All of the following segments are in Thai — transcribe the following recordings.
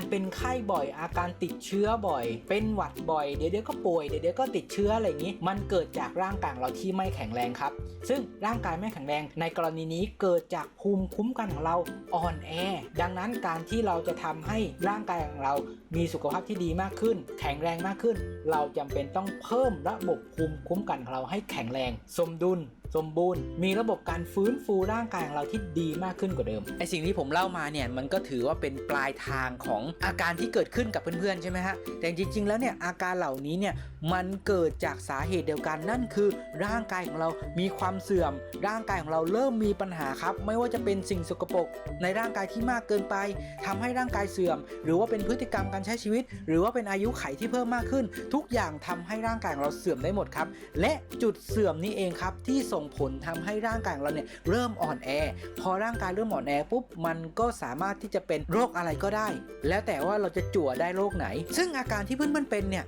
การเป็นไข้บ่อย อาการติดเชื้อบ่อย เป็นหวัดบ่อย เดี๋ยวเดี๋ยวก็ป่วย เดี๋ยวเดี๋ยวก็ติดเชื้ออะไรอย่างนี้ มันเกิดจากร่างกายเราที่ไม่แข็งแรงครับ ซึ่งร่างกายไม่แข็งแรง ในกรณีนี้เกิดจากภูมิคุ้มกันของเราอ่อนแอ ดังนั้นการที่เราจะทำให้ร่างกายของเรา มีสุขภาพที่ดีมากขึ้น แข็งแรงมากขึ้น เราจำเป็นต้องเพิ่มระบบภูมิคุ้มกันของเราให้แข็งแรง สมดุล สมบูรณ์ มีระบบการฟื้นฟูร่างกายของเราที่ดีมากขึ้นกว่าเดิมไอสิ่งที่ผมเล่ามาเนี่ยมันก็ถือว่าเป็นปลายทางของอาการที่เกิดขึ้นกับเพื่อนๆใช่ไหมฮะแต่จริงๆแล้วเนี่ยอาการเหล่านี้เนี่ยมันเกิดจากสาเหตุเดียวกันนั่นคือ ร่างกายของเรามีความเสื่อม ร่างกายของเราเริ่มมีปัญหาครับ ไม่ว่าจะเป็นสิ่งสกปรกในร่างกายที่มากเกินไปทำให้ร่างกายเสื่อม หรือว่าเป็นพฤติกรรมการใช้ชีวิต หรือว่าเป็นอายุไขที่เพิ่มมากขึ้น ทุกอย่างทำให้ร่างกายของเราเสื่อมได้หมดครับ และจุดเสื่อมนี้เองครับที่ส่งผลทำให้ร่างกายของเราเนี่ยเริ่มอ่อนแอ พอร่างกายเริ่มอ่อนแอปุ๊บมันก็สามารถที่จะเป็นโรคอะไรก็ได้ แล้วแต่ว่าเราจะจั่วได้โรคไหน ซึ่งอาการที่เพื่อนๆเป็นเนี่ย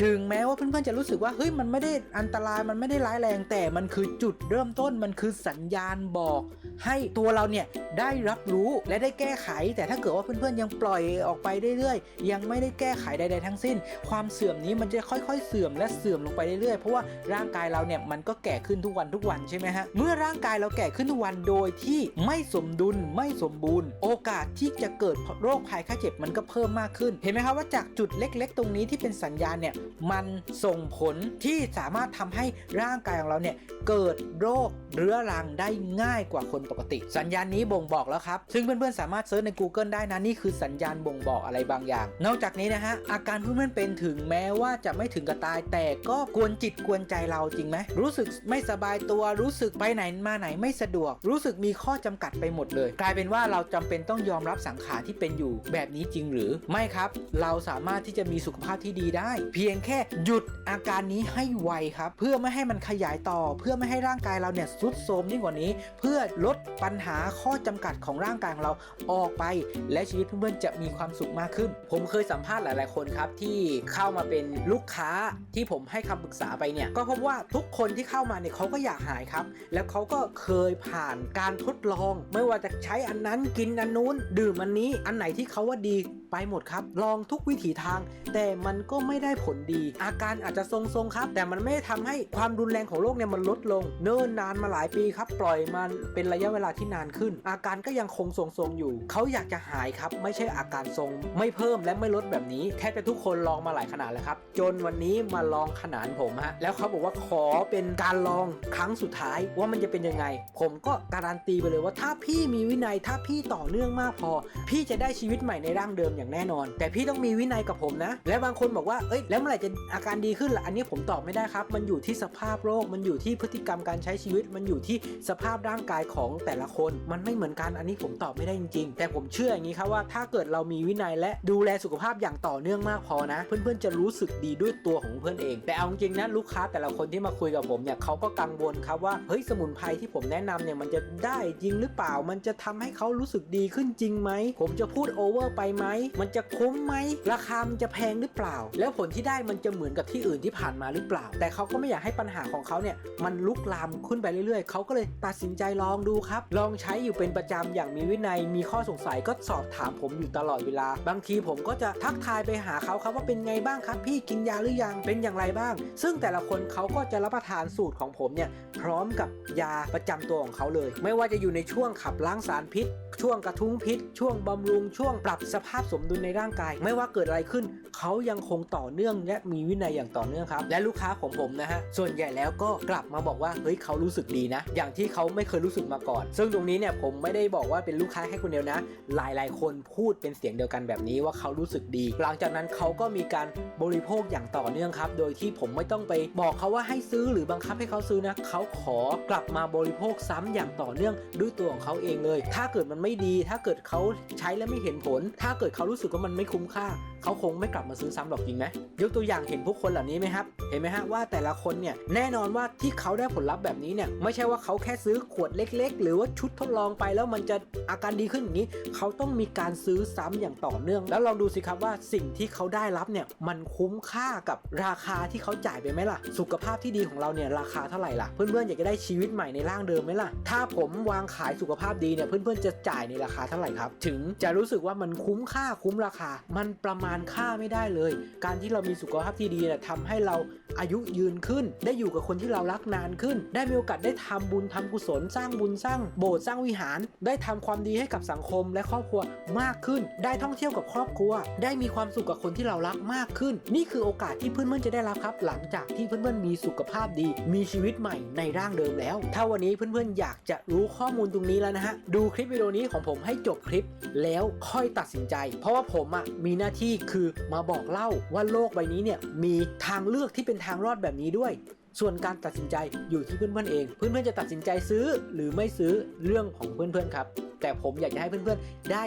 ถึงแม้ว่าเพื่อนๆจะรู้สึกว่าเฮ้ยมันไม่ได้อันตรายมันไม่ได้ร้ายแรงแต่มันคือจุดเริ่มต้นมันคือสัญญาณบอก ให้ตัวเราเนี่ยได้รับรู้และได้แก้ไข แต่ถ้าเกิดว่าเพื่อนๆยังปล่อยออกไปเรื่อยๆยังไม่ได้แก้ไขใดๆทั้งสิ้น ความเสื่อมนี้มันจะค่อยๆ เสื่อมและเสื่อมลงไปเรื่อยๆเพราะว่าร่างกายเราเนี่ยมันก็แก่ขึ้นทุกวันทุกวันใช่ไหมฮะเมื่อร่างกายเราแก่ขึ้นทุกวันโดยที่ไม่สมดุลไม่สมบูรณ์ โอกาสที่จะเกิดโรคภัยไข้เจ็บมันก็เพิ่มมากขึ้น เห็นไหมครับว่าจากจุดเล็ก ๆ ตรงนี้ที่เป็นสัญญาณเนี่ยมันส่งผลที่สามารถทำให้ร่างกายของเราเนี่ยเกิดโรคเรื้อรังได้ง่ายกว่าคนปกติ สัญญาณนี้บ่งบอกแล้วครับ ซึ่งเพื่อนๆสามารถเซิร์ชใน Google ได้นะ นี่คือสัญญาณบ่งบอกอะไรบางอย่าง นอกจากนี้นะฮะ อาการเพื่อนๆเป็นถึงแม้ว่าจะไม่ถึงกับตาย แต่ก็กวนจิตกวนใจเราจริงไหม รู้สึกไม่สบายตัวรู้สึกไปไหนมาไหนไม่สะดวก รู้สึกมีข้อจำกัดไปหมดเลย กลายเป็นว่าเราจำเป็นต้องยอมรับสังขารที่เป็นอยู่แบบนี้จริงหรือไม่ครับ เราสามารถที่จะมีสุขภาพที่ดีได้ เพียงแค่หยุดอาการนี้ให้ไวครับ เพื่อไม่ให้มันขยายต่อ เพื่อไม่ให้ร่างกายเราเนี่ยทรุดโทรมยิ่งกว่านี้ เพื่อลดปัญหาข้อจำกัดของร่างกายของเราออกไป และชีวิตเพื่อนๆจะมีความสุขมากขึ้น ผมเคยสัมภาษณ์หลาย ๆ คนครับที่เข้ามาเป็นลูกค้าที่ผมให้คำปรึกษาไปเนี่ยก็พบว่าทุกคนที่เข้ามาเนี่ยเขาก็อยากหายครับ แล้วเขาก็เคยผ่านการทดลอง ไม่ว่าจะใช้อันนั้นกินอันนู้น ดื่มอันนี้อันไหนที่เขาว่าดีไปหมดครับ ลองทุกวิถีทาง แต่มันก็ไม่ได้ผลดี อาการอาจจะทรงๆครับ แต่มันไม่ได้ทำให้ความรุนแรงของโรคเนี่ยมันลดลง เนิ่นนานมาหลายปีครับ ปล่อยมันเป็นระยะเวลาที่นานขึ้น อาการก็ยังคงทรงๆอยู่ เขาอยากจะหายครับ ไม่ใช่อาการทรง ไม่เพิ่มและไม่ลดแบบนี้แทบจะทุกคนลองมาหลายขนาดแล้วครับ จนวันนี้มาลองขนานผมฮะแล้วเขาบอกว่าขอเป็นการลองครั้งสุดท้ายว่ามันจะเป็นยังไง ผมก็การันตีไปเลยว่าถ้าพี่มีวินัยถ้าพี่ต่อเนื่องมากพอ พี่จะได้ชีวิตใหม่ในร่างเดิมอย่างแน่นอน แต่พี่ต้องมีวินัยกับผมนะ และบางคนบอกว่าเอ้ยแล้วเมื่อไหร่จะอาการดีขึ้นล่ะอันนี้ผมตอบไม่ได้ครับ มันอยู่ที่สภาพโรค มันอยู่ที่พฤติกรรมการใช้ชีวิต มันอยู่ที่สภาพร่างกายของแต่ละคน มันไม่เหมือนกันอันนี้ผมตอบไม่ได้จริง ๆ แต่ผมเชื่ออย่างนี้ครับว่าถ้าเกิดเรามีวินัยและดูแลสุขภาพอย่างต่อเนื่องมากพอนะ เพื่อนๆจะรู้สึกดีด้วยตัวของเพื่อนเอง แต่เอาจริงๆนะลูกค้าแต่ละคนที่มาคุยกับผมเนี่ยเขาก็กังวลครับว่าเฮ้ยสมุนไพรที่ผมแนะนำเนี่ยมันจะได้จริงหรือเปล่า มันจะทำให้เขารู้สึกดีขึ้นจริงไหมผมจะพูดโอเวอร์ไปไหมมันจะคุ้มไหมราคามันจะแพงหรือเปล่า แล้วผลที่ได้มันจะเหมือนกับที่อื่นที่ผ่านมาหรือเปล่า แต่เขาก็ไม่อยากให้ปัญหาของเขาเนี่ยมันลุกลามขึ้นไปเรื่อยๆ เขาก็เลยตัดสินใจลองดูครับ ลองใช้อยู่เป็นประจำอย่างมีวินัย มีข้อสงสัยก็สอบถามผมอยู่ตลอดเวลา บางทีผมก็จะทักทายไปหาเขาครับว่าเป็นไงบ้างครับ พี่กินยาหรือยังเป็นอย่างไรบ้าง ซึ่งแต่ละคนเขาก็จะรับประทานสูตรของผมเนี่ยพร้อมกับยาประจำตัวของเขาเลย ไม่ว่าจะอยู่ในช่วงขับล้างสารพิษช่วงกระทุ้งพิษ ช่วงบำรุง ช่วงปรับสภาพสมดุลในร่างกาย ไม่ว่าเกิดอะไรขึ้น เขายังคงต่อเนื่องและมีวินัยอย่างต่อเนื่องครับ และลูกค้าของผมนะฮะส่วนใหญ่แล้วก็กลับมาบอกว่าเฮ้ยเขารู้สึกดีนะ อย่างที่เขาไม่เคยรู้สึกมาก่อน ซึ่งตรงนี้เนี่ยผมไม่ได้บอกว่าเป็นลูกค้าแค่คนเดียวนะ หลายๆ คนพูดเป็นเสียงเดียวกันแบบนี้ว่าเขารู้สึกดี หลังจากนั้นเขาก็มีการบริโภคอย่างต่อเนื่องครับ โดยที่ผมไม่ต้องไปบอกเขาว่าให้ซื้อหรือบังคับให้เขาซื้อนะเขาขอกลับมาบริโภคซ้ำอย่างต่อเนื่องด้วยตัวของเขาเองเลย ถ้าเกิดมันไม่ดี ถ้าเกิดเขาใช้แล้วไม่เห็นผล ถ้าเกิดเขารู้สึกว่ามันไม่คุ้มค่า เขาคงไม่กลับมาซื้อซ้ำหรอกจริงไหมยกตัวตัวอย่างเห็นผู้คนเหล่านี้ไหมครับ เห็นไหมฮะว่าแต่ละคนเนี่ยแน่นอนว่าที่เขาได้ผลลัพธ์แบบนี้เนี่ยไม่ใช่ว่าเขาแค่ซื้อขวดเล็ก ๆ หรือว่าชุดทดลองไปแล้วมันจะอาการดีขึ้นอย่างนี้ เขาต้องมีการซื้อซ้ำอย่างต่อเนื่อง แล้วลองดูสิครับว่าสิ่งที่เขาได้รับเนี่ยมันคุ้มค่ากับราคาที่เขาจ่ายไปไหมล่ะ สุขภาพที่ดีของเราเนี่ยราคาเท่าไหร่ล่ะเพื่อนๆอยากจะได้ชีวิตใหม่ในร่างเดิมไหมล่ะ ถ้าผมวางขายสุขภาพดีเนี่ยเพื่อนๆจะจ่ายในราคาเท่าไหร่ครับ ถึงจะรู้สึกว่ามันคุ้มค่าคุ้มราคา มันประมาณค่าไม่ได้เลย การที่เรามีสุขภาพที่ดีเนี่ยทำให้เราอายุยืนขึ้น ได้อยู่กับคนที่เรารักนานขึ้น ได้มีโอกาสได้ทำบุญทำกุศล สร้างบุญสร้างโบสถ์สร้างวิหาร ได้ทำความดีให้กับสังคมและครอบครัวมากขึ้น ได้ท่องเที่ยวกับครอบครัว ได้มีความสุขกับคนที่เรารักมากขึ้น นี่คือโอกาสที่เพื่อนๆจะได้รับครับ หลังจากที่เพื่อนๆมีสุขภาพดี มีชีวิตใหม่ในร่างเดิมแล้ว ถ้าวันนี้เพื่อนๆอยากจะรู้ข้อมูลตรงนี้แล้วนะฮะดูคลิปวิดีโอนี้ของผมให้จบคลิปแล้วค่อยตัดสินใจ เพราะว่าผมอะมีหน้าที่คือมาบอกเล่าว่าโลกใบนี้เนี่ยมีทางเลือกที่เป็นทางรอดแบบนี้ด้วย ส่วนการตัดสินใจอยู่ที่เพื่อนๆเอง เพื่อนๆจะตัดสินใจซื้อหรือไม่ซื้อเรื่องของเพื่อนๆครับ แต่ผมอยากจะให้เพื่อนๆ ได้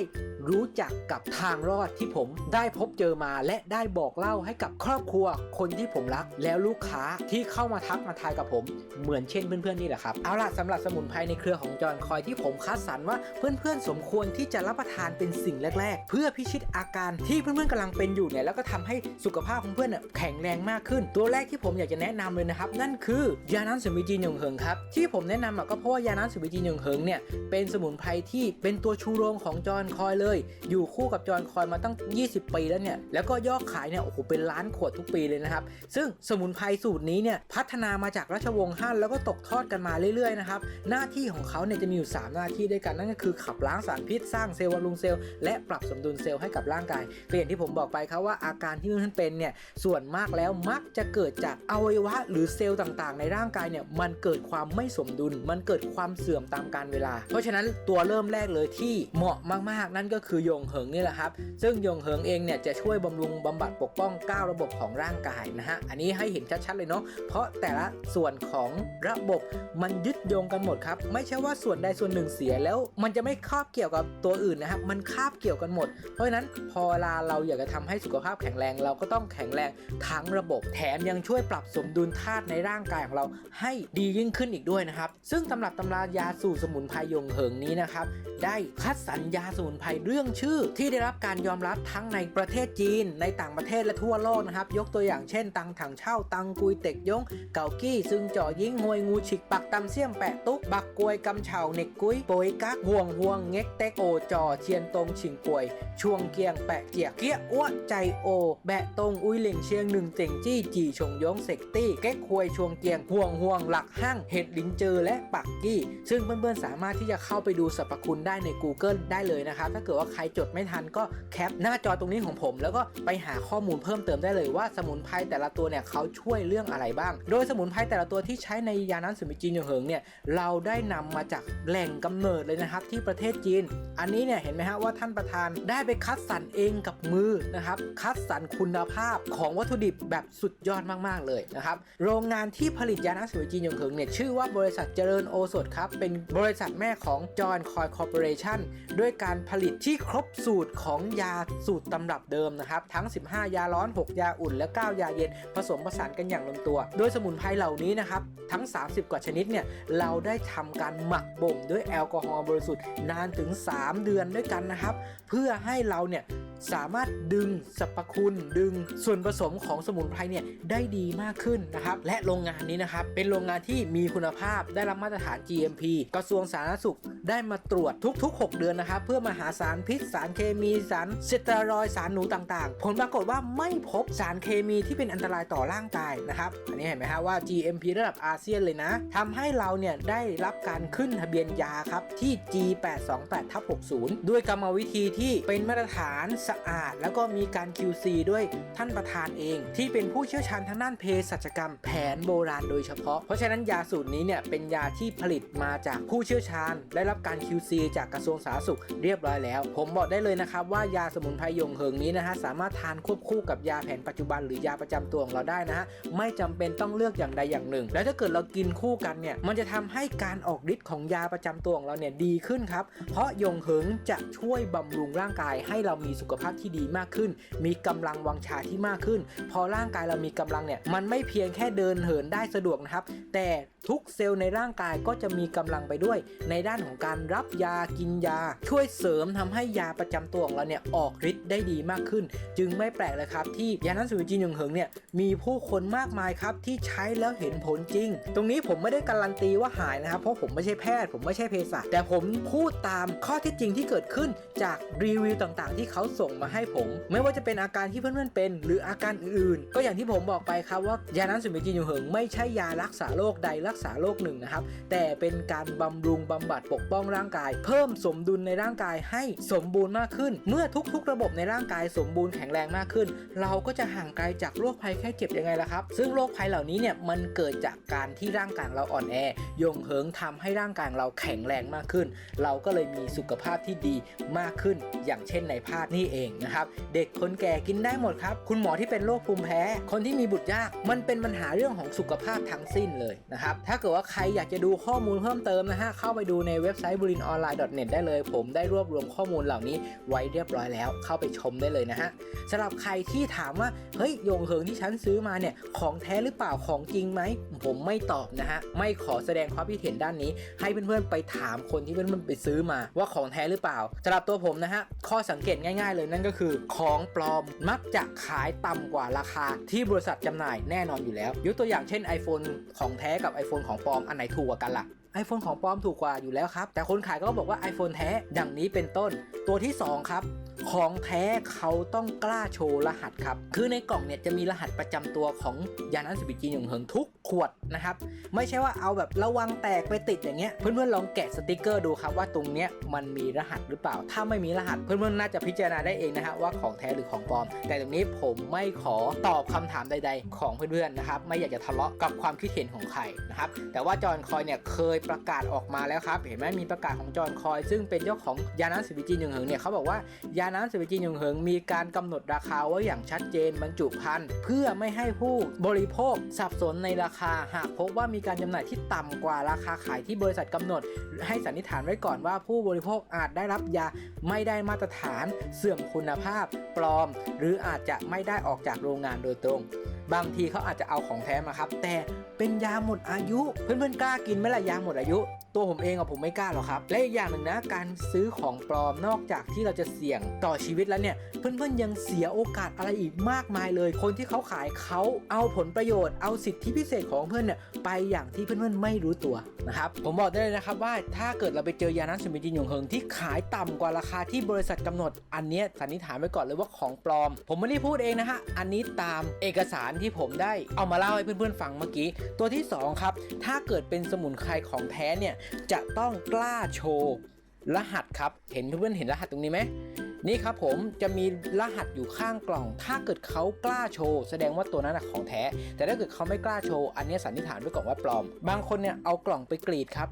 รู้จักกับทางรอดที่ผมได้พบเจอมา และได้บอกเล่าให้กับครอบครัวคนที่ผมรัก แล้วลูกค้าที่เข้ามาทักมาทายกับผม เหมือนเช่นเพื่อนๆนี่แหละครับ เอาล่ะสำหรับสมุนไพรในเครือของจอห์นคอยที่ผมคัดสรรว่าเพื่อนๆ สมควรที่จะรับประทานเป็นสิ่งแรก ๆ เพื่อพิชิตอาการที่เพื่อนๆกำลังเป็นอยู่เนี่ยแล้วก็ทำให้สุขภาพของเพื่อนแข็งแรงมากขึ้น ตัวแรกที่ผมอยากจะแนะนำเลยนะครับนั่นคือยาน้ำสมุนจีนหยงเหิงครับที่ผมแนะนำก็เพราะว่ายาน้ำสมุนจีนหยงเหิงเนี่ยเป็นสมุนไพรที่เป็นตัวชูโรงของจอนคอยเลย อยู่คู่กับจอนคอยมาตั้ง 20 ปีแล้วเนี่ยแล้วก็ยอดขายเนี่ยโอ้โหเป็นล้านขวดทุกปีเลยนะครับซึ่งสมุนไพรสูตรนี้เนี่ยพัฒนามาจากราชวงศ์ฮั่นแล้วก็ตกทอดกันมาเรื่อยๆนะครับหน้าที่ของเขาเนี่ยจะมีอยู่ 3 หน้าที่ด้วยกันนั่นก็คือขับล้างสารพิษสร้างเซลล์บำรุงเซลล์และปรับสมดุลเซลล์ให้กับร่างกายก็อย่างที่ผมบอกไปครับว่าอาการที่เพื่อนเป็นเนี่ยส่วนมากแล้วมักจะเกิดจากอวัยวะหรือเซลล์ต่างๆ ในร่างกายเนี่ยมันเกิดความไม่สมดุล มันเกิดความเสื่อมตามกาลเวลา เพราะฉะนั้นตัวเริ่มแรกเลยที่เหมาะมากๆ นั่นก็คือยงเหิงนี่แหละครับ ซึ่งยงเหิงเองเนี่ยจะช่วยบำรุงบำบัดปกป้อง 9 ระบบของร่างกายนะฮะ อันนี้ให้เห็นชัดๆเลยเนาะ เพราะแต่ละส่วนของระบบมันยึดโยงกันหมดครับ ไม่ใช่ว่าส่วนใดส่วนหนึ่งเสียแล้ว มันจะไม่คาบเกี่ยวกับตัวอื่นนะครับ มันคาบเกี่ยวกันหมด เพราะฉะนั้นพอเวลาเราอยากจะทำให้สุขภาพแข็งแรง เราก็ต้องแข็งแรงทั้งระบบ แถมยังช่วยปรับสมดุลธาตุในร่างกายของเราให้ดียิ่งขึ้นอีกด้วยนะครับ ซึ่งตำรับตำรายาสูตรสมุนไพรยงเหิงนี้นะครับ ได้คัดสรรยาสมุนไพรเรื่องชื่อ ที่ได้รับการยอมรับทั้งในประเทศจีน ในต่างประเทศและทั่วโลกนะครับ ยกตัวอย่างเช่น ตังถังเช่า ตังกุยเต็กยง เกากี้ ซึ่งจ่อยิงหวยงูฉิกปักตำเสี่ยมแปะตุ๊กบักกวยกำเฉาเน็กกุ้ยโปยกักห่วงห่วงเง็กเต็กโอจอเทียนตรงฉิงป่วย ช่วงเกียงแปะเกียกเกี้ยอ้วใจโอ แบะตรงอุ้ยเหล่งเชียงหนึ่งเต่งจี้จีชงยงเซกตี้แก๊กควยช่วงเกียงห่วงห่วงหลักห้างเห็ดลินเจอและปักกี้ ซึ่งเพื่อนๆสามารถที่จะเข้าไปดูสรรพคุณได้ใน Google ได้เลยนะครับ ถ้าเกิดว่าใครจดไม่ทันก็แคปหน้าจอตรงนี้ของผม แล้วก็ไปหาข้อมูลเพิ่มเติมได้เลยว่าสมุนไพรแต่ละตัวเนี่ยเขาช่วยเรื่องอะไรบ้าง โดยสมุนไพรแต่ละตัวที่ใช้ในยานั้นสมุนจีนหยงเหิงเนี่ยเราได้นำมาจากแหล่งกำเนิดเลยนะครับที่ประเทศจีน อันนี้เนี่ยเห็นไหมฮะว่าท่านประธานได้ไปคัดสรรเองกับมือนะครับคัดสรรคุณภาพของวัตถุดิบแบบสุดยอดมากๆเลยนะครับโรงงานงานที่ผลิตยาน้ำสมุนจีนยงเหิงเนี่ยชื่อว่าบริษัทเจริญโอสถครับ เป็นบริษัทแม่ของจอห์นคอยคอร์ปอเรชั่นด้วยการผลิตที่ครบสูตรของยาสูตรตำรับเดิมนะครับ ทั้ง 15 ยาร้อน 6 ยาอุ่น และ 9 ยาเย็น ผสมผสานกันอย่างลงตัว โดยสมุนไพรเหล่านี้นะครับ ทั้ง 30 กว่าชนิดเนี่ยเราได้ทำการหมักบ่มด้วยแอลกอฮอล์บริสุทธิ์นานถึง 3 เดือนด้วยกันนะครับ เพื่อให้เราเนี่ยสามารถดึงสรรพคุณดึงส่วนผสมของสมุนไพรเนี่ยได้ดีมากขึ้นนะครับและโรงงานนี้นะครับ เป็นโรงงานที่มีคุณภาพได้รับมาตรฐาน GMP กระทรวงสาธารณสุขได้มาตรวจทุกๆ 6 เดือนนะครับ เพื่อมาหาสารพิษ สารเคมี สารสเตียรอยสารหนูต่างๆ ผลปรากฏว่าไม่พบสารเคมีที่เป็นอันตรายต่อร่างกายนะครับ อันนี้เห็นไหมฮะว่า GMP ระดับอาเซียนเลยนะทำให้เราเนี่ยได้รับการขึ้นทะเบียนยาครับที่ G828 ทับ60 ด้วยกรรมวิธีที่เป็นมาตรฐานสะอาด แล้วก็มีการ QC ด้วยท่านประธานเอง ที่เป็นผู้เชี่ยวชาญทางด้านเภสัชกรรมแผนนโบราณโดยเฉพาะ เพราะฉะนั้นยาสูตรนี้เนี่ยเป็นยาที่ผลิตมาจากผู้เชี่ยวชาญ ได้รับการ QC จากกระทรวงสาธารณสุขเรียบร้อยแล้ว ผมบอกได้เลยนะครับว่ายาสมุนไพรยงเหิงนี้นะฮะสามารถทานควบคู่กับยาแผนปัจจุบันหรือยาประจำตัวของเราได้นะฮะไม่จำเป็นต้องเลือกอย่างใดอย่างหนึ่ง แล้วถ้าเกิดเรากินคู่กันเนี่ยมันจะทำให้การออกฤทธิ์ของยาประจำตัวของเราเนี่ยดีขึ้นครับเพราะยงเหิงจะช่วยบำรุงร่างกายให้เรามีสุขภาพที่ดีมากขึ้น มีกำลังวังชาที่มากขึ้น พอร่างกายเรามีกำลังเนี่ยมันไม่เพียงแค่เดินนเหินได้สะดวกนะครับ แต่ ทุกเซลล์ในร่างกายก็จะมีกำลังไปด้วย ในด้านของการรับยากินยา ช่วยเสริมทำให้ยาประจำตัวของเราเนี่ยออกฤทธิ์ได้ดีมากขึ้น จึงไม่แปลกเลยครับ ที่ยานั้นสุจินยงเหิงเนี่ยมีผู้คนมากมายครับที่ใช้แล้วเห็นผลจริง ตรงนี้ผมไม่ได้การันตีว่าหายนะครับ เพราะผมไม่ใช่แพทย์ ผมไม่ใช่เภสัชแต่ผมพูดตามข้อเท็จจริงที่เกิดขึ้นจากรีวิวต่างๆ ที่เขาส่งมาให้ผม ไม่ว่าจะเป็นอาการที่เพื่อนๆเป็น หรืออาการอื่นๆ ก็อย่างที่ผมบอกไปครับว่ายานั้นสุจินยงเหิงไม่ใช่ยารักษาโรคใดรักษาโรคหนึ่งนะครับ แต่เป็นการบำรุงบำบัดปกป้องร่างกาย เพิ่มสมดุลในร่างกายให้สมบูรณ์มากขึ้น เมื่อทุกๆ ระบบในร่างกายสมบูรณ์แข็งแรงมากขึ้น เราก็จะห่างไกลจากโรคภัยแค่เจ็บยังไงล่ะครับ ซึ่งโรคภัยเหล่านี้เนี่ยมันเกิดจากการที่ร่างกายเราอ่อนแอยงเหิงทำให้ร่างกายเราแข็งแรงมากขึ้น เราก็เลยมีสุขภาพที่ดีมากขึ้น อย่างเช่นในภาพนี่เองนะครับเด็กคนแก่กินได้หมดครับ คุณหมอที่เป็นโรคภูมิแพ้ คนที่มีบุตรยาก มันเป็นปัญหาเรื่องของสุขภาพทั้งสิ้นเลยนะครับถ้าเกิดว่าใครอยากจะดูข้อมูลเพิ่มเติมนะฮะ เข้าไปดูในเว็บไซต์บุรินออนไลน์ .net ได้เลย ผมได้รวบรวมข้อมูลเหล่านี้ไว้เรียบร้อยแล้ว เข้าไปชมได้เลยนะฮะสำหรับใครที่ถามว่า เฮ้ยยงเหิงที่ฉันซื้อมาเนี่ย ของแท้หรือเปล่าของจริงไหม ผมไม่ตอบนะฮะ ไม่ขอแสดงความคิดเห็นด้านนี้ ให้เพื่อนๆไปถามคนที่เพื่อนๆไปซื้อมาว่าของแท้หรือเปล่าสำหรับตัวผมนะฮะข้อสังเกตง่าย ๆ เลยนั่นก็คือ ของปลอมมักจะขายต่ำกว่าราคาที่บริษัทจำหน่ายแน่นอนอยู่แล้ว ยกตัวอย่างเช่น iPhone ของแท้กับ iPhone ของปลอมอันไหนถูกกว่ากันล่ะ iPhone ของปลอมถูกกว่าอยู่แล้วครับ แต่คนขายก็บอกว่า iPhone แท้ดังนี้เป็นต้น ตัวที่ 2 ครับ ของแท้เขาต้องกล้าโชว์รหัสครับ คือในกล่องเนี่ยจะมีรหัสประจำตัวของยานันสบิจีนยงเหิงทุกขวดนะครับ ไม่ใช่ว่าเอาแบบระวังแตกไปติดอย่างเงี้ย เพื่อนๆลองแกะสติกเกอร์ดูครับว่าตรงเนี้ยมันมีรหัสหรือเปล่า ถ้าไม่มีรหัสเพื่อนๆน่าจะพิจารณาได้เองนะฮะว่าของแท้หรือของปลอม แต่ตรงนี้ผมไม่ขอตอบคำถามใด ๆ ของเพื่อนๆนะครับ ไม่อยากจะทะเลาะกับความคิดเห็นของใครนะครับ แต่ว่าจอห์นคอยเนี่ยเคยประกาศออกมาแล้วครับ เห็นไหมมีประกาศของจอห์นคอย ซึ่งเป็นเจ้าของยานันสบิจีนยงเหิงเนี่ยเขาบอกว่ายานันสบิจีนยงเหิงมีการกำหนดราคาไว้อย่างชัดเจนบรรจุภัณฑ์เพื่อไม่ให้ผู้บริโภคสับสนในราคาหากพบว่ามีการจำหน่ายที่ต่ำกว่าราคาขายที่บริษัทกำหนด ให้สันนิษฐานไว้ก่อนว่าผู้บริโภคอาจได้รับยาไม่ได้มาตรฐาน เสื่อมคุณภาพ ปลอม หรืออาจจะไม่ได้ออกจากโรงงานโดยตรง บางทีเขาอาจจะเอาของแท้มาครับ แต่เป็นยาหมดอายุ เพื่อนๆกล้ากินไหมล่ะยาหมดอายุ ตัวผมเองอะผมไม่กล้าหรอกครับ และอีกอย่างหนึ่งนะ การซื้อของปลอมนอกจากที่เราจะเสี่ยงต่อชีวิตแล้วเนี่ย เพื่อนๆยังเสียโอกาสอะไรอีกมากมายเลย คนที่เขาขายเขาเอาผลประโยชน์เอาสิทธิพิเศษของเพื่อนเนี่ยไปอย่างที่เพื่อนๆไม่รู้ตัวนะครับผมบอกได้เลยนะครับว่าถ้าเกิดเราไปเจอยานั้นสมิจินยงเฮิงที่ขายต่ำกว่าราคาที่บริษัทกำหนด อันนี้สันนิษฐานไว้ก่อนเลยว่าของปลอม ผมไม่ได้พูดเองนะฮะอันนี้ตามเอกสารที่ผมได้เอามาเล่าให้เพื่อนๆฟังเมื่อกี้ ตัวที่สองครับ ถ้าเกิดเป็นสมุนไพรของแท้เนี่ยจะต้องกล้าโชว์รหัสครับ เห็นเพื่อนๆเห็นรหัสตรงนี้ไหม นี่ครับผมจะมีรหัสอยู่ข้างกล่อง ถ้าเกิดเขากล้าโชว์แสดงว่าตัวนั้นของแท้ แต่ถ้าเกิดเขาไม่กล้าโชว์อันนี้สันนิษฐานไว้ก่อนว่าปลอม บางคนเนี่ยเอากล่องไปกรีดครับ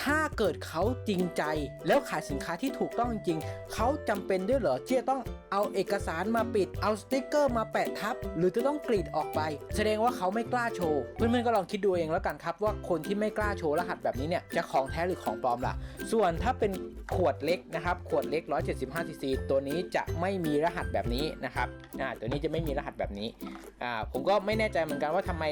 ถ้าเกิดเขาจริงใจ แล้วขายสินค้าที่ถูกต้องจริงๆเขาจำเป็นด้วยเหรอที่จะต้องเอาเอกสารมาปิด เอาสติกเกอร์มาแปะทับ หรือจะต้องกรีดออกไป แสดงว่าเขาไม่กล้าโชว์ เพื่อนๆก็ลองคิดดูเองแล้วกันครับ ว่าคนที่ไม่กล้าโชว์รหัสแบบนี้เนี่ยจะของแท้หรือของปลอมล่ะ ส่วนถ้าเป็นขวดเล็กนะครับ ขวดเล็ก 175ซีซีตัวนี้จะไม่มีรหัสแบบนี้นะครับอ่าตัวนี้จะไม่มีรหัสแบบนี้อ่าผมก็ไม่แน่ใจเหมือนกันว่าทำไม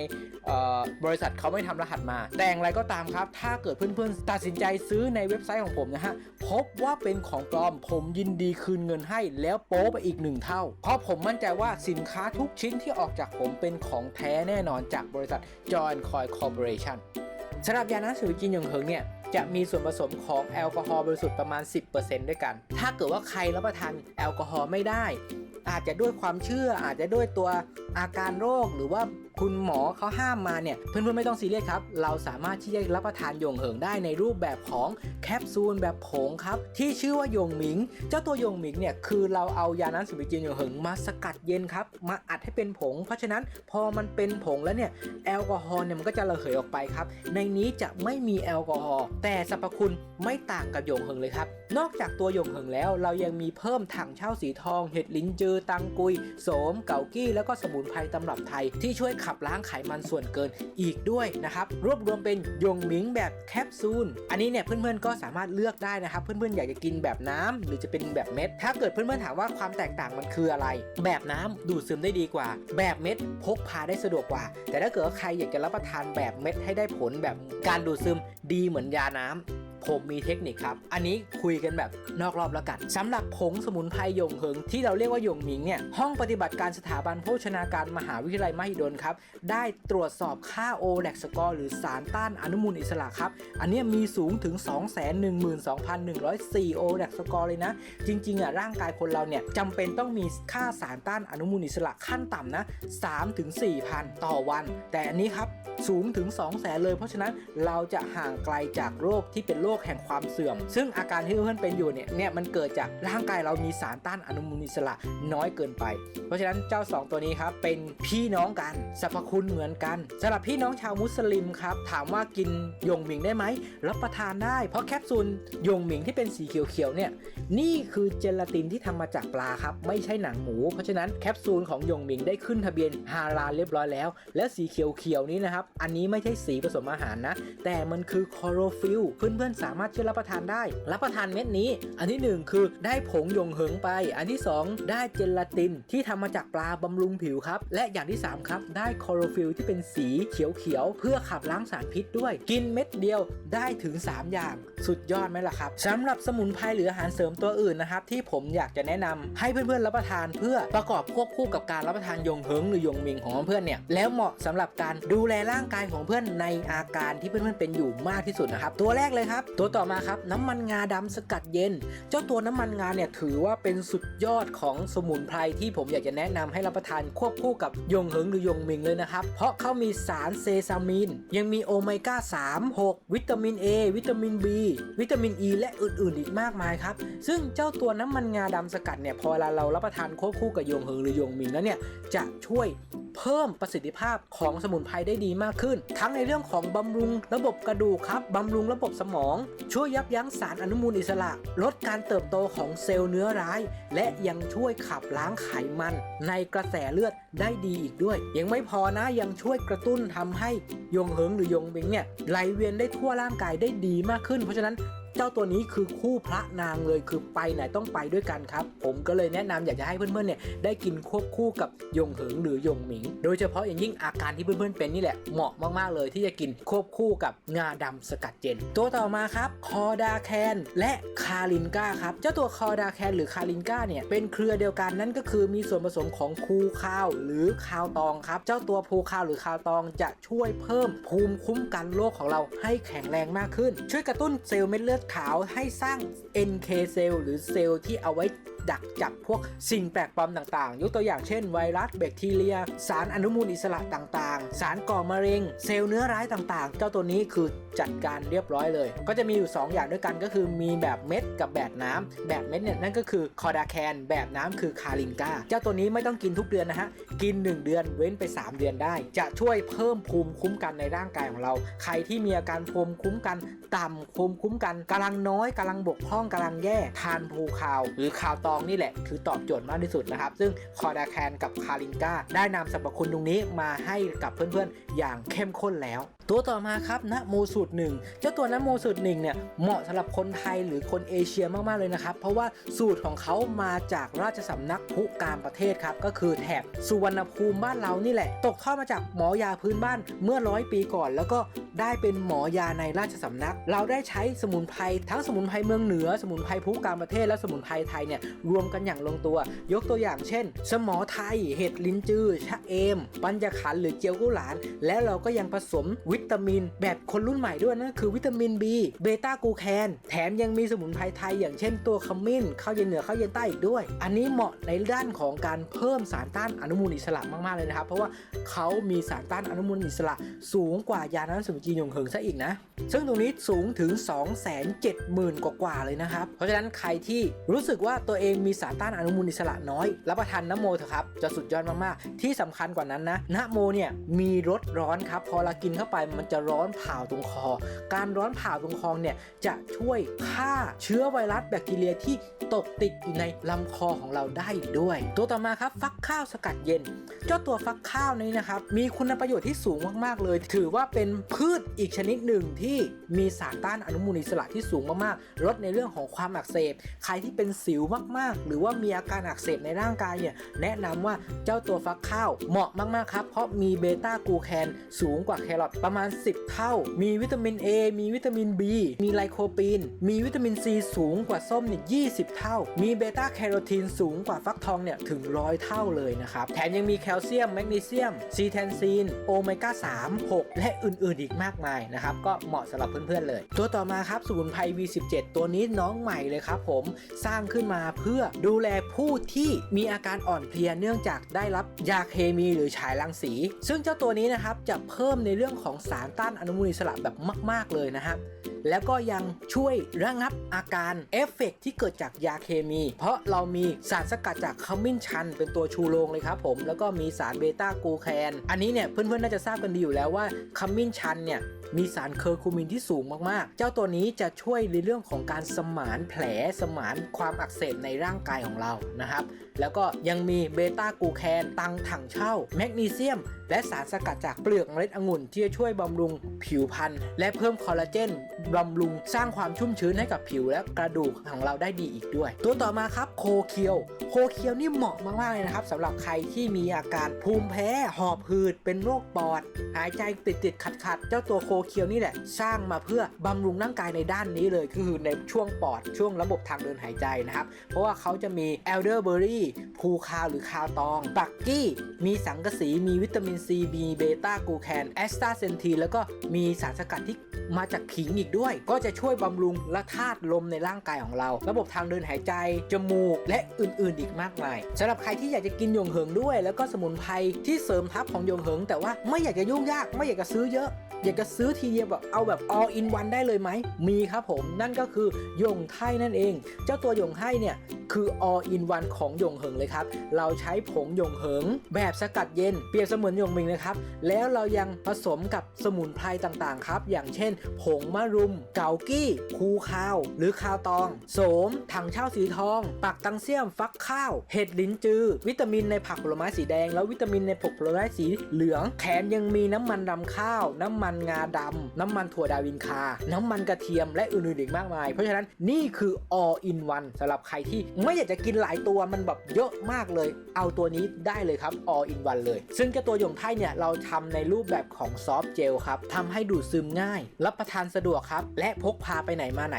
บริษัทเขาไม่ทำรหัสมา แต่อย่างไรก็ตามครับ ถ้าเกิดเพื่อนๆตัดสินใจซื้อในเว็บไซต์ของผมนะฮะพบว่าเป็นของปลอม ผมยินดีคืนเงินให้แล้วโป๊ไปอีกหนึ่งเท่า เพราะผมมั่นใจว่าสินค้าทุกชิ้นที่ออกจากผมเป็นของแท้แน่นอนจากบริษัท Joy Coin Corporation สำหรับยาน้ำสูจินยงเหิงเนี่ย จะมีส่วนผสมของแอลกอฮอล์บริสุทธิ์ประมาณ 10%ด้วยกัน ถ้าเกิดว่าใครรับประทานแอลกอฮอล์ไม่ได้ อาจจะด้วยความเชื่ออาจจะด้วยตัวอาการโรคหรือว่า คุณหมอเขาห้ามมาเนี่ยเพื่อนๆไม่ต้องซีเรียสครับเราสามารถที่จะรับประทานยงเหิงได้ในรูปแบบของแคปซูลแบบผงครับที่ชื่อว่ายงหมิง เจ้าตัวยงหมิงเนี่ยคือเราเอายาน้ำสมุนไพรหยงเหิงมาสกัดเย็นครับมาอัดให้เป็นผง เพราะฉะนั้นพอมันเป็นผงแล้วเนี่ยแอลกอฮอล์เนี่ยมันก็จะระเหยออกไปครับในนี้จะไม่มีแอลกอฮอล์แต่สรรพคุณไม่ต่างกับยงเหิงเลยครับนอกจากตัวยงเหิงแล้วเรายังมีเพิ่มถังเช่าสีทอง เห็ดลิ้นจือตังกุยโสมเกากี้แล้วก็สมุนไพรตำรับไทยที่ช่วยขับับล้างไขมันส่วนเกินอีกด้วยนะครับ รวบรวมเป็นยงหมิงแบบแคปซูล อันนี้เนี่ยเพื่อนๆก็สามารถเลือกได้นะครับ เพื่อนๆอยากจะกินแบบน้ำหรือจะเป็นแบบเม็ด ถ้าเกิดเพื่อนๆถามว่าความแตกต่างมันคืออะไร แบบน้ำดูดซึมได้ดีกว่า แบบเม็ดพกพาได้สะดวกกว่า แต่ถ้าเกิดใครอยากจะรับประทานแบบเม็ดให้ได้ผลแบบการดูดซึมดีเหมือนยาน้ำ ผมมีเทคนิคครับ อันนี้คุยกันแบบนอกรอบแล้วกันสำหรับผงสมุนไพรยงเหิง ที่เราเรียกว่าหยงหมิงเนี่ย ห้องปฏิบัติการสถาบันโภชนาการมหาวิทยาลัยมหิดลครับ ได้ตรวจสอบค่าโอแลกสกอร์หรือสารต้านอนุมูลอิสระครับ อันนี้มีสูงถึง 212,104โอแลกสกอร์เลยนะ จริงๆอะร่างกายคนเราเนี่ยจำเป็นต้องมีค่าสารต้านอนุมูลอิสระขั้นต่ำนะ3-4,000ต่อวัน แต่อันนี้ครับสูงถึง2 0 0แสนเลย เพราะฉะนั้นเราจะห่างไกลจากโรคที่เป็นโรคคแห่งความเสื่อม ซึ่งอาการที่เพื่อนเป็นอยู่เนี่ยเนี่ยมันเกิดจากร่างกายเรามีสารต้านอนุมูลอิสระน้อยเกินไป เพราะฉะนั้นเจ้า 2 ตัวนี้ครับเป็นพี่น้องกันสรรพคุณเหมือนกันสำหรับพี่น้องชาวมุสลิมครับถามว่ากินยงหมิงได้ไหมรับประทานได้ เพราะแคปซูลยงหมิงที่เป็นสีเขียวๆเนี่ยนี่คือเจลาตินที่ทำมาจากปลาครับไม่ใช่หนังหมู เพราะฉะนั้นแคปซูลของยงหมิงได้ขึ้นทะเบียนฮาลาลเรียบร้อยแล้ว และสีเขียวๆนี้นะครับอันนี้ไม่ใช่สีผสมอาหารนะ แต่มันคือคลอโรฟิลเพื่อนๆสามารถที่จะรับประทานได้ รับประทานเม็ดนี้ อันที่หนึ่งคือได้ผงยงเหิงไป อันที่สองได้เจลาตินที่ทำมาจากปลาบำรุงผิวครับ และอย่างที่สามครับ ได้คลอโรฟิลที่เป็นสีเขียวๆเพื่อขับล้างสารพิษด้วย กินเม็ดเดียวได้ถึง 3 อย่าง สุดยอดไหมล่ะครับสำหรับสมุนไพรหรืออาหารเสริมตัวอื่นนะครับที่ผมอยากจะแนะนำให้เพื่อนๆรับประทาน เพื่อประกอบควบคู่กับการรับประทานยงเหิงหรือยงมิงของเพื่อนๆเนี่ยแล้วเหมาะสำหรับการดูแลร่างกายของเพื่อนในอาการที่เพื่อนๆเป็นอยู่มากที่สุดนะครับตัวแรกเลยครับตัวต่อมาครับน้ำมันงาดำสกัดเย็น เจ้าตัวน้ำมันงาเนี่ยถือว่าเป็นสุดยอดของสมุนไพรที่ผมอยากจะแนะนำให้รับประทานควบคู่กับยงเหิงหรือยงหมิงเลยนะครับ เพราะเขามีสารเซซามิน ยังมีโอเมก้า 3 6 วิตามิน A วิตามิน B วิตามิน E และอื่น ๆ อีกมากมายครับ ซึ่งเจ้าตัวน้ำมันงาดำสกัดเนี่ยพอเวลาเรารับประทานควบคู่กับยงเหิงหรือยงหมิงแล้วเนี่ยจะช่วยเพิ่มประสิทธิภาพของสมุนไพรได้ดีมากขึ้น ทั้งในเรื่องของบำรุงระบบกระดูกครับบำรุงระบบสมองช่วยยับยั้งสารอนุมูลอิสระ ลดการเติบโตของเซลล์เนื้อร้าย และยังช่วยขับล้างไขมัน ในกระแสเลือดได้ดีอีกด้วย ยังไม่พอนะยังช่วยกระตุ้นทำให้ยงเหิงหรือยงเบงเนี่ยไหลเวียนได้ทั่วร่างกายได้ดีมากขึ้น เพราะฉะนั้น เจ้าตัวนี้คือคู่พระนางเลยคือไปไหนต้องไปด้วยกันครับ ผมก็เลยแนะนำอยากจะให้เพื่อนๆเนี่ยได้กินควบคู่กับยงเหิงหรือยงหมิง โดยเฉพาะอย่างยิ่งอาการที่เพื่อนๆเป็นนี่แหละเหมาะมากๆเลยที่จะกินควบคู่กับงาดำสกัดเย็น ตัวต่อมาครับ คอดาแคนและคาลินก้าครับ เจ้าตัวคอดาแคนหรือคาลินก้าเนี่ยเป็นเครือเดียวกันนั่นก็คือมีส่วนผสมของภูคาวหรือคาวตองครับ เจ้าตัวภูคาวหรือคาวตองจะช่วยเพิ่มภูมิคุ้มกันโรคของเราให้แข็งแรงมากขึ้น ช่วยกระตุ้นเซลล์เม็ดเลือดขาวให้สร้าง NK เซลล์หรือเซลล์ที่เอาไว้ ดักจับพวกสิ่งแปลกปลอมต่างๆ ยกตัวอย่างเช่น ไวรัสแบคทีเรีย สารอนุมูลอิสระต่างๆ สารก่อมะเร็ง เซลล์เนื้อร้ายต่างๆ เจ้าตัวนี้คือจัดการเรียบร้อยเลย ก็จะมีอยู่ 2 อย่างด้วยกันก็คือมีแบบเม็ดกับแบบน้ำแบบเม็ดเนี่ยนั่นก็คือคอดาแคนแบบน้ำคือคาลินกาเจ้าตัวนี้ไม่ต้องกินทุกเดือนนะฮะ กิน 1 เดือนเว้นไป 3 เดือนได้ จะช่วยเพิ่มภูมิคุ้มกันในร่างกายของเรา ใครที่มีอาการภูมิคุ้มกันต่ำภูมิคุ้มกันกำลังน้อยกำลังบกพร่องกำลังแย่ทานภูคาว หรือคาวตองนี่แหละคือตอบโจทย์มากที่สุดนะครับ ซึ่งคอร์ดาแคนกับคาลินกาได้นำสรรพคุณตรงนี้มาให้กับเพื่อนๆ อย่างเข้มข้นแล้วตัวต่อมาครับนะโมสูตรหนึ่งเจ้าตัวนะโมสูตรหนึ่งเนี่ยเหมาะสำหรับคนไทยหรือคนเอเชียมาก ๆ เลยนะครับ เพราะว่าสูตรของเขามาจากราชสำนักพุการประเทศครับ ก็คือแถบสุวรรณภูมิบ้านเรานี่แหละ ตกทอดมาจากหมอยาพื้นบ้านเมื่อร้อยปีก่อน แล้วก็ได้เป็นหมอยาในราชสำนัก เราได้ใช้สมุนไพรทั้งสมุนไพรเมืองเหนือ สมุนไพรพุการประเทศและสมุนไพรไทยเนี่ยรวมกันอย่างลงตัว ยกตัวอย่างเช่น สมอไทยเห็ดลิ้นจือชะเอม ปัญญาขันหรือเจียวกุหลาน และเราก็ยังผสมวิวิตามิน แบบคนรุ่นใหม่ด้วยนั่นคือวิตามิน B เบต้ากูแคน แถมยังมีสมุนไพรไทยอย่างเช่นตัวขมิ้นข้าวเย็นเหนือข้าวเย็นใต้อีกด้วย อันนี้เหมาะในด้านของการเพิ่มสารต้านอนุมูลอิสระมากๆเลยนะครับ เพราะว่าเขามีสารต้านอนุมูลอิสระ สูงกว่ายาน้ำสมุนจีนยงเหิงซะอีกนะ ซึ่งตรงนี้สูงถึง 270,000 กว่าๆเลยนะครับ เพราะฉะนั้นใครที่รู้สึกว่าตัวเองมีสารต้านอนุมูลอิสระน้อยรับประทานน้ำโมเถอะครับจะสุดยอดมากๆ ที่สำคัญกว่านั้นนะน้ำโมเนี่ยมีรสร้อนครับพอเรากินเข้าไปมันจะร้อนเผาตรงคอ การร้อนเผาตรงคอเนี่ยจะช่วยฆ่าเชื้อไวรัสแบคทีเรียที่ตกติดอยู่ในลำคอของเราได้ด้วย ตัวต่อมาครับฟักข้าวสกัดเย็น เจ้าตัวฟักข้าวนี้นะครับมีคุณประโยชน์ที่สูงมากๆเลย ถือว่าเป็นพืชอีกชนิดหนึ่งที่มีสารต้านอนุมูลอิสระที่สูงมากๆลดในเรื่องของความอักเสบ ใครที่เป็นสิวมากๆ หรือว่ามีอาการอักเสบในร่างกายเนี่ยแนะนำว่าเจ้าตัวฟักข้าวเหมาะมากๆครับเพราะมีเบต้ากูแคนสูงกว่าแครอทประมาณ 10 เท่า มีวิตามิน A มีวิตามิน B มีไลโคปีน มีวิตามิน C สูงกว่าส้มเนี่ย20 เท่า มีเบต้าแคโรทีนสูงกว่าฟักทองเนี่ยถึงร้อยเท่าเลยนะครับ แถมยังมีแคลเซียม แมกนีเซียม ซีแทนซีน โอเมก้า 3 6 และอื่นๆ อีกมากมายนะครับ ก็เหมาะสำหรับเพื่อนๆเลย ตัวต่อมาครับสมุนไพร V17 ตัวนี้น้องใหม่เลยครับผม สร้างขึ้นมาเพื่อดูแลผู้ที่มีอาการอ่อนเพลียเนื่องจากได้รับยาเคมีหรือฉายรังสี ซึ่งเจ้าตัวนี้นะครับจะเพิ่มในเรื่องของสารต้านอนุมูลอิสระแบบมาก ๆ เลยนะครับแล้วก็ยังช่วยระงับอาการเอฟเฟกต์ที่เกิดจากยาเคมี เพราะเรามีสารสกัดจากขมิ้นชัน เป็นตัวชูโรงเลยครับผม แล้วก็มีสารเบต้ากูแคน อันนี้เนี่ยเพื่อนๆ น่าจะทราบกันดีอยู่แล้วว่าขมิ้นชันเนี่ยมีสารเคอร์คูมินที่สูงมากๆ เจ้าตัวนี้จะช่วยในเรื่องของการสมานแผลสมานความอักเสบในร่างกายของเรานะครับแล้วก็ยังมีเบต้ากูแคนตังถังเช่า แมกนีเซียม และสารสกัดจากเปลือกเมล็ดองุ่นที่จะช่วยบำรุงผิวพรรณและเพิ่มคอลลาเจนบำรุงสร้างความชุ่มชื้นให้กับผิวและกระดูกของเราได้ดีอีกด้วย ตัวต่อมาครับโคเคียว โคเคียวนี่เหมาะมากๆเลยนะครับสำหรับใครที่มีอาการภูมิแพ้หอบหืดเป็นโรคปอด หายใจติดติดขัดขัดเจ้าตัวโคเคียวนี่แหละ สร้างมาเพื่อบำรุงร่างกายในด้านนี้เลย คือในช่วงปอดช่วงระบบทางเดินหายใจนะครับ เพราะว่าเขาจะมีเอลเดอร์เบอรี่ภูคาวหรือคาวตอง ปักกี้ มีสังกะสี มีวิตามินซี มีเบต้ากูแคนแอสตาเซนทีแล้วก็มีสารสกัดที่มาจากขิงอีกด้วย ก็จะช่วยบำรุงและธาตุลมในร่างกายของเรา ระบบทางเดินหายใจ จมูก และอื่นๆ อีกมากมายสำหรับใครที่อยากจะกินยงเหิงด้วย แล้วก็สมุนไพรที่เสริมทับของยงเหิง แต่ว่าไม่อยากจะยุ่งยากไม่อยากจะซื้อเยอะอยากจะซื้อทีเดียวแบบเอาแบบ all in one ได้เลยไหม มีครับผม นั่นก็คือยงไทนั่นเอง เจ้าตัวยงไทเนี่ย คือ all in one ของยงงเหิงเลยครับ เราใช้ผงหยงเหิง แบบสกัดเย็นเปรียบเสมือนหยงมิงนะครับ แล้วเรายังผสมกับสมุนไพรต่างๆครับ อย่างเช่น ผงมะรุม เกากี้ คูคาว หรือคาวตอง โสม ถังเช่าสีทอง ปักตังเซียม ฟักข้าว เห็ดลิ้นจือ วิตามินในผักผลไม้สีแดง แล้ววิตามินในผลผลไม้สีเหลือง แถมยังมีน้ำมันรำข้าว น้ำมันงาดำน้ำมันถั่วดาวินคา น้ำมันกระเทียมและอื่นๆอีกมากมาย เพราะฉะนั้นนี่คือ all in one สำหรับใครที่ไม่อยากจะกินหลายตัวมันแบบเยอะมากเลย เอาตัวนี้ได้เลยครับ all in one เลย ซึ่งเจ้าตัวหยงไทยเนี่ยเราทำในรูปแบบของซอฟต์เจลครับทำให้ดูดซึมง่าย รับประทานสะดวกครับ และพกพาไปไหนมาไหน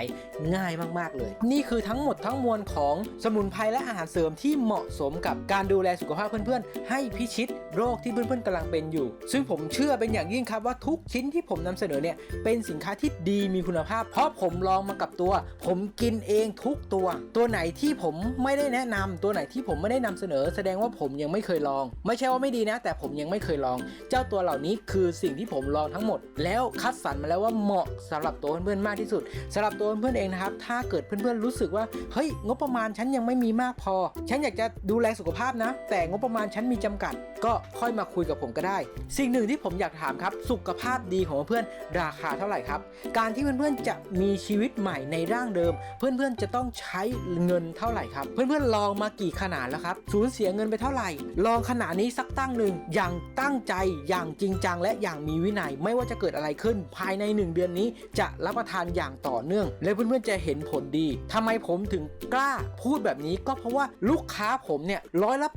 ง่ายมากๆเลย นี่คือทั้งหมดทั้งมวลของสมุนไพรและอาหารเสริมที่เหมาะสมกับการดูแลสุขภาพเพื่อนๆ ให้พิชิตโรคที่เพื่อนๆกำลังเป็นอยู่ ซึ่งผมเชื่อเป็นอย่างยิ่งครับว่าทุกชิ้นที่ผมนำเสนอเนี่ยเป็นสินค้าที่ดีมีคุณภาพ เพราะผมลองมากับตัว ผมกินเองทุกตัว ตัวไหนที่ผมไม่ได้แนะนำตัวไหนที่ผมไม่ได้นำเสนอ แสดงว่าผมยังไม่เคยลอง ไม่ใช่ว่าไม่ดีนะ แต่ผมยังไม่เคยลอง เจ้าตัวเหล่านี้คือสิ่งที่ผมลองทั้งหมด แล้วคัดสรรมาแล้วว่าเหมาะสำหรับตัวเพื่อนๆมากที่สุดสำหรับตัวเพื่อนเองนะครับ ถ้าเกิดเพื่อนๆรู้สึกว่าเฮ้ยงบประมาณฉันยังไม่มีมากพอ ฉันอยากจะดูแลสุขภาพนะ แต่งบประมาณฉันมีจำกัด ก็ค่อยมาคุยกับผมก็ได้ สิ่งหนึ่งที่ผมอยากถามครับสุขภาพดีของเพื่อนๆราคาเท่าไหร่ครับ การที่เพื่อนๆจะมีชีวิตใหม่ในร่างเดิม เพื่อนๆจะต้องใช้เงินเท่าไหร่ครับ เพื่อนๆลองมากี่ขนาดแล้วครับสูญเสียเงินไปเท่าไหร่ ลองขนาดนี้สักตั้งหนึ่งอย่างตั้งใจอย่างจริงจัง และอย่างมีวินัยไม่ว่าจะเกิดอะไรขึ้น ภายใน 1 เดือนนี้จะรับประทานอย่างต่อเนื่อง และเพื่อนๆจะเห็นผลดีทำไมผมถึงกล้าพูดแบบนี้ก็เพราะว่าลูกค้าผมเนี่ยร้อยละ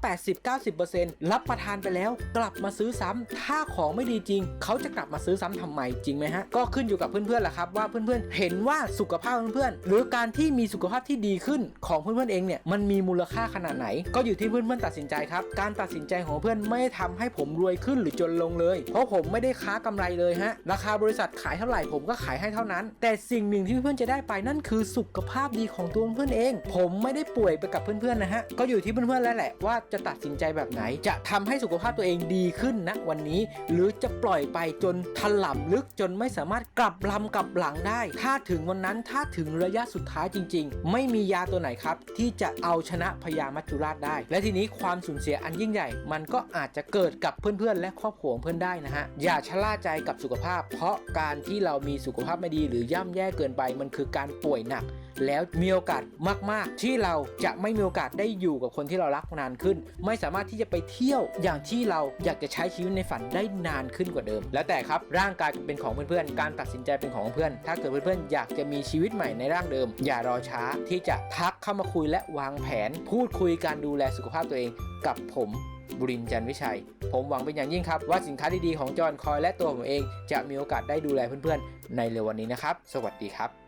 80-90%รับประทานไปแล้ว กลับมาซื้อซ้ำถ้าของไม่ดีจริง เขาจะกลับมาซื้อซ้ำทำไมจริงไหมฮะก็ขึ้นอยู่กับเพื่อนๆแหละครับว่าเพื่อนๆเห็นว่าสุขภาพเพื่อนๆหรือการที่มีสุขภาพที่ดีขึ้นของเพื่อนๆเองเนี่ยมันมีมูลค่าขนาดไหน ก็อยู่ที่เพื่อนๆตัดสินใจครับ การตัดสินใจของเพื่อนไม่ได้ทำให้ผมรวยขึ้นหรือจนลงเลย เพราะผมไม่ได้ค้ากำไรเลยฮะ ราคาบริษัทขายเท่าไหร่ผมก็ขายให้เท่านั้น แต่สิ่งหนึ่งที่เพื่อนจะได้ไปนั่นคือสุขภาพดีของตัวเพื่อนเอง ผมไม่ได้ป่วยไปกับเพื่อนๆนะฮะ ก็อยู่ที่เพื่อนๆแล้วแหละว่าจะตัดสินใจแบบไหน จะทำให้สุขภาพตัวเองดีขึ้นนะวันนี้ หรือจะปล่อยไปจนถล่ำลึกจนไม่สามารถกลับลำกลับหลังได้ ถ้าถึงวันนั้นถ้าถึงระยะสุดท้ายจริง ๆ ไม่มียาตัวไหนครับ ที่จะเอาชนะพญามัจจุราชได้ และทีนี้ความสูญเสียอันยิ่งใหญ่ มันก็อาจจะเกิดกับเพื่อนๆ และครอบครัวเพื่อนได้นะฮะ อย่าชะล่าใจกับสุขภาพ เพราะการที่เรามีสุขภาพไม่ดีหรือย่ำแย่เกินไปมันคือการป่วยหนัก แล้วมีโอกาสมาก ๆ ที่เราจะไม่มีโอกาสได้อยู่กับคนที่เรารักนานขึ้น ไม่สามารถที่จะไปเที่ยวอย่างที่เราอยากจะใช้ชีวิตในฝันได้นานขึ้นกว่าเดิม แล้วแต่ครับร่างกายเป็นของเพื่อนๆ การตัดสินใจเป็นของเพื่อน ถ้าเกิดเพื่อนๆ อยากจะมีชีวิตใหม่ในร่างเดิม อย่ารอช้าที่จะทักเข้ามาคุยและวางแผน พูดคุยการดูแลสุขภาพตัวเองกับผมบุรินทร์จันวิชัย ผมหวังเป็นอย่างยิ่งครับ ว่าสินค้าดีๆของจอห์นคอยและตัวผมเอง จะมีโอกาสได้ดูแลเพื่อนๆ ในเร็ววันนี้นะครับ สวัสดีครับ